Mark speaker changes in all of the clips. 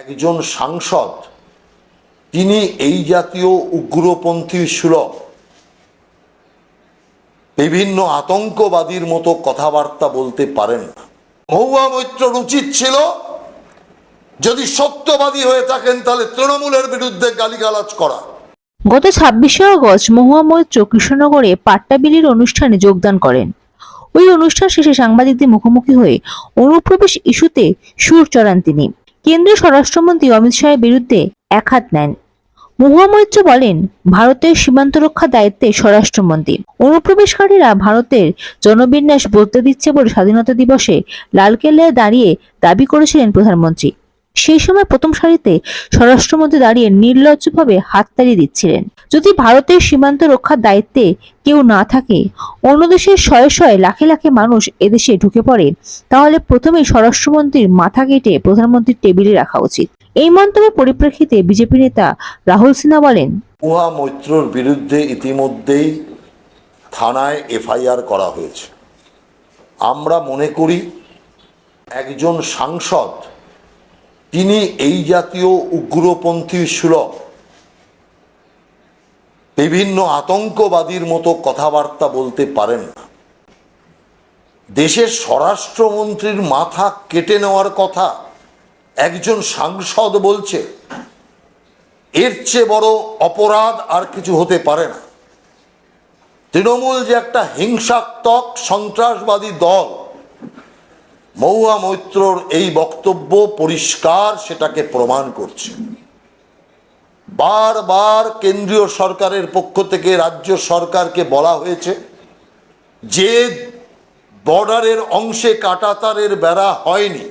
Speaker 1: একজন সাংসদ, তিনি এই জাতীয় উগ্রপন্থী সুলভ। বিভিন্ন আতঙ্কবাদীর মতো কথাবার্তা বলতে পারেন না। মহুয়া মৈত্রর উচিত ছিল, যদি সত্যবাদী হয়ে থাকেন, তাহলে তৃণমূলের বিরুদ্ধে গালিগালাজ করা।
Speaker 2: গত ছাব্বিশে আগস্ট মহুয়া মৈত্র কৃষ্ণনগরে পাট্টাবিলির অনুষ্ঠানে যোগদান করেন। ওই অনুষ্ঠান শেষে সাংবাদিকদের মুখোমুখি হয়ে অনুপ্রবেশ ইস্যুতে সুর চড়ান তিনি। কেন্দ্রীয় স্বরাষ্ট্রমন্ত্রী অমিত শাহের বিরুদ্ধে এক হাত নেন। মুহুয়ামৈত্র বলেন, ভারতের সীমান্ত রক্ষা দায়িত্বে স্বরাষ্ট্রমন্ত্রী। অনুপ্রবেশকারীরা ভারতের জনবিন্যাস বদলে দিচ্ছে বলে স্বাধীনতা দিবসে লালকেল্লায় দাঁড়িয়ে দাবি করেছিলেন প্রধানমন্ত্রী। সেই সময় প্রথম সারিতে স্বরাষ্ট্রমন্ত্রী দাঁড়িয়ে নির্লজ্জভাবে হাততালি দিচ্ছিলেন। যদি ভারতের সীমান্ত রক্ষার দায়িত্বে কেউ না থাকে, অন্য দেশের শয়ে শয়ে লাখে লাখে মানুষ এদেশে ঢুকে পড়ে, তাহলে প্রথমে স্বরাষ্ট্রমন্ত্রীর মাথা কেটে প্রধানমন্ত্রীর টেবিলে রাখা উচিত। এই মন্তব্যের পরিপ্রেক্ষিতে বিজেপি নেতা রাহুল সিনহা বলেন
Speaker 1: মহুয়া মৈত্রর বিরুদ্ধে ইতিমধ্যেই থানায় এফআইআর করা হয়েছে। আমরা মনে করি একজন সাংসদ তিনি এই জাতীয় উগ্রপন্থী সুলভ। বিভিন্ন আতঙ্কবাদীর মতো কথাবার্তা বলতে পারেন না। দেশের স্বরাষ্ট্রমন্ত্রীর মাথা কেটে নেওয়ার কথা একজন সাংসদ বলছে, এর চেয়ে বড় অপরাধ আর কিছু হতে পারে না। তৃণমূল যে একটা হিংসাত্মক সন্ত্রাসবাদী দল মহুয়া মৈত্রর এই বক্তব্য পরিষ্কার সেটাকে প্রমাণ করছে। বারবার কেন্দ্রীয় সরকারের পক্ষ থেকে রাজ্য সরকারকে বলা হয়েছে যে বর্ডারের অংশে কাটাতারের বেড়া হয়নি।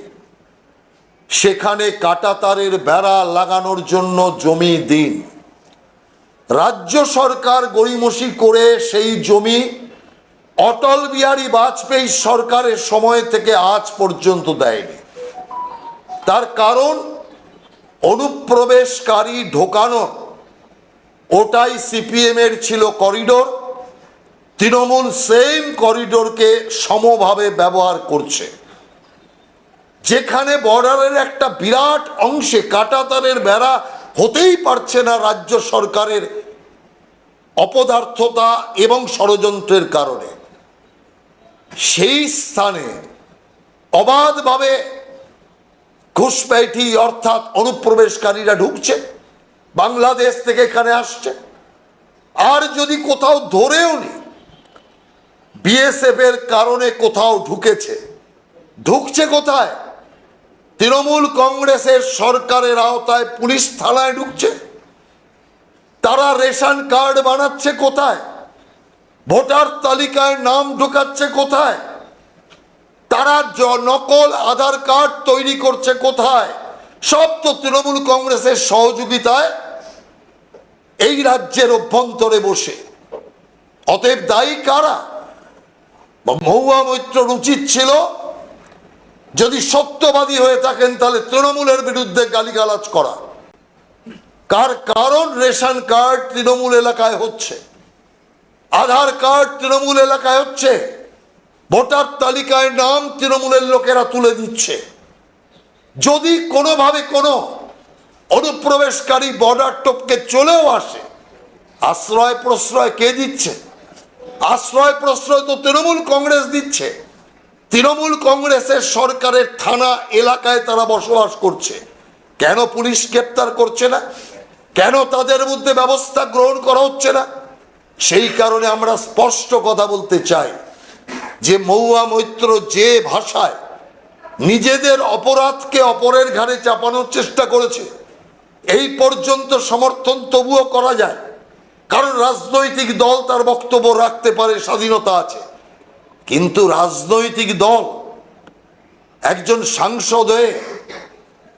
Speaker 1: সেখানে কাটাতারের বেড়া লাগানোর জন্য জমি দিন। রাজ্য সরকার গড়িমসি করে সেই জমি অটল বিহারী বাজপেয়ী সরকারের সময় থেকে আজ পর্যন্ত দেয়নি। তার কারণ, অনুপ্রবেশকারী ঢোকানো, ওটাই সিপিএম এর ছিল করিডোর। তৃণমূল সেম করিডোরকে সমভাবে ব্যবহার করছে। যেখানে বর্ডারের একটা বিরাট অংশে কাটাতারের বেড়া হতেই পারছে না রাজ্য সরকারের অপদার্থতা এবং ষড়যন্ত্রের কারণে। সেই স্থানে অবাধভাবে ঘুষপেঠি অর্থাৎ অনুপ্রবেশকারীরা ঢুকছে, বাংলাদেশ থেকে এখানে আসছে। আর যদি কোথাও ধরেও নি, বিএসএফ এর কারণে কোথাও ঢুকেছে, ঢুকছে কোথায়? তৃণমূল কংগ্রেসের সরকারের আওতায় পুলিশ থানায় ঢুকছে। তারা রেশন কার্ড বানাচ্ছে কোথায়? ভোটার তালিকায় নাম ঢোকাচ্ছে কোথায়? তারা নকল আধার কার্ড তৈরি করছে কোথায়? সব তো তৃণমূল কংগ্রেসের সহযোগিতায় এই রাজ্যের অভ্যন্তরে বসে। অতএব দায়ী কারা? মহুয়া মৈত্রর উচিত ছিল যদি সত্যবাদী হয়ে থাকেন, তাহলে তৃণমূলের বিরুদ্ধে গালিগালাজ করা। কার কারণ রেশন কার্ড তৃণমূল এলাকায় হচ্ছে? আধার কার্ড তৃণমূল এলাকায় হচ্ছে। ভোটার তালিকায় নাম তৃণমূলের লোকেরা তুলে দিচ্ছে। যদি কোনোভাবে কোনো অনুপ্রবেশকারী বর্ডার টপকে চলেও আসে, আশ্রয় প্রশ্রয় কে দিচ্ছে? আশ্রয় প্রশ্রয় তো তৃণমূল কংগ্রেস দিচ্ছে। তৃণমূল কংগ্রেসের সরকারের থানা এলাকায় তারা বসবাস করছে। কেন পুলিশ গ্রেপ্তার করছে না? কেন তাদের মধ্যে ব্যবস্থা গ্রহণ করা হচ্ছে না? সেই কারণে আমরা স্পষ্ট কথা বলতে চাই যে মৌয়া মৈত্র যে ভাষায় নিজেদের অপরাধকে অপরের ঘাড়ে চাপানোর চেষ্টা করেছে, এই পর্যন্ত সমর্থন তবুও করা যায়। কারণ রাজনৈতিক দল তার বক্তব্য রাখতে পারে, স্বাধীনতা আছে। কিন্তু রাজনৈতিক দল একজন সাংসদ হয়ে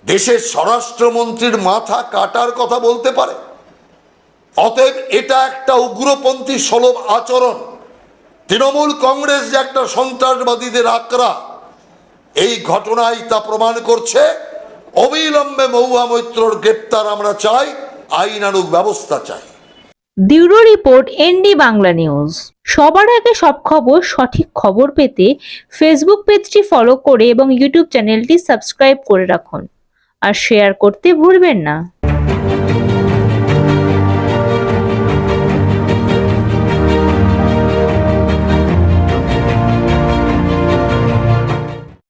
Speaker 1: দেশের স্বরাষ্ট্রমন্ত্রীর মাথা কাটার কথা বলতে পারে? অতএব এটা একটা উগ্রপন্থী সলভ আচরণ। তৃণমূল কংগ্রেস যে একটা সন্ত্রাসবাদীদের আকরা এই ঘটনায় তা প্রমাণ করছে। অবিলম্বে মহুয়া মৈত্রর গ্রেপ্তার আমরা চাই আইনানুগ ব্যবস্থা চাই।
Speaker 2: Bureau report ND Bangla news. সবার আগে সব খবর, সঠিক খবর পেতে ফেসবুক পেজটি ফলো করে এবং ইউটিউব চ্যানেলটি সাবস্ক্রাইব করে রাখুন। আর শেয়ার করতে ভুলবেন না।